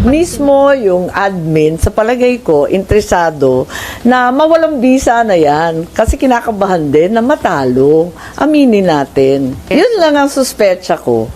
Mismo yung admin, sa palagay ko, interesado na mawalang visa na yan. Kasi kinakabahan din na matalo. Aminin natin. Yun lang ang suspecha ko.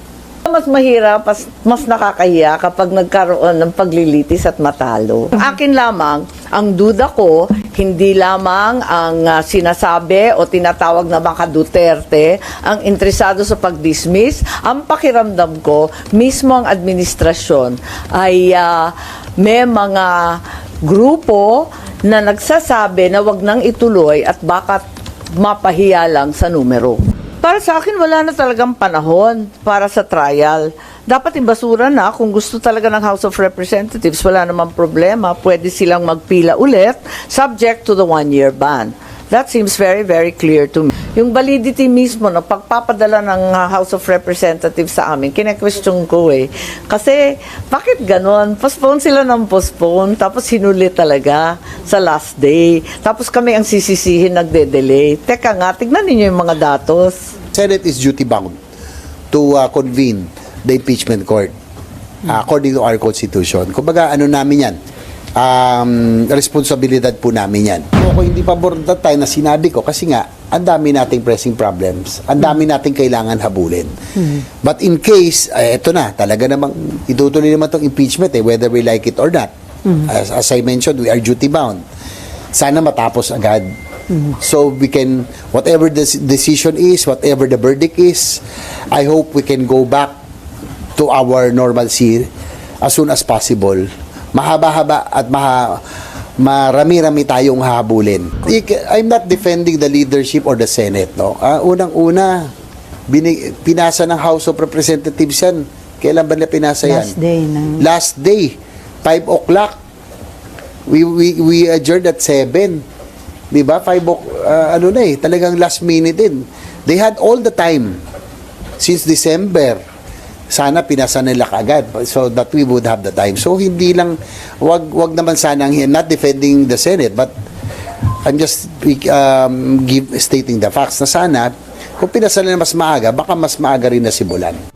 Mas mahirap, mas, mas nakakahiya kapag nagkaroon ng paglilitis at matalo. Akin lamang, ang duda ko, hindi lamang ang ah, sinasabi o tinatawag na mga Duterte ang interesado sa pag-dismiss. Ang pakiramdam ko, mismo ang administrasyon ay ah, may mga grupo na nagsasabi na wag nang ituloy at baka mapahiya lang sa numero. Para sa akin, wala na talagang panahon para sa trial. Dapat ibasura na kung gusto talaga ng House of Representatives, wala namang problema. Pwede silang magpila ulit, subject to the one-year ban. That seems very, very clear to me. Yung validity mismo na pagpapadala ng uh, House of Representatives sa amin, kine-question ko eh. Kasi, bakit ganon? Postpone sila ng postpone, tapos hinuli talaga sa last day. Tapos kami ang sisisihin nagde-delay. Teka nga, tignan ninyo yung mga datos. Senate is duty bound to uh, convene the impeachment court uh, according to our constitution. Kumbaga, ano namin yan? Um, responsibilidad po namin yan. Ako hindi pabor that time na sinabi ko kasi nga, ang dami nating pressing problems. Ang dami nating kailangan habulin. But in case, eh, eto na, talaga namang itutuloy naman itong impeachment eh, whether we like it or not. As, as I mentioned, we are duty bound. Sana matapos agad. So we can, whatever the decision is, whatever the verdict is, I hope we can go back to our normalcy as soon as possible. Mahaba-haba at maha, marami-rami tayong hahabulin. Ik- I'm not defending the leadership or the Senate. No? Ah, unang-una, binig, pinasa ng House of Representatives yan. Kailan ba nila pinasa yan? Last day ng... Last day, 5 o'clock. We, we, we adjourned at 7. Di ba? 5 o'clock, ah, ano na eh, talagang last minute din. They had all the time since December. Sana pinasa nila kagad so that we would have the time. So hindi lang, wag, wag naman sana, ang- not defending the Senate, but I'm just um, give, stating the facts na sana, kung pinasa nila mas maaga, baka mas maaga rin na simulan.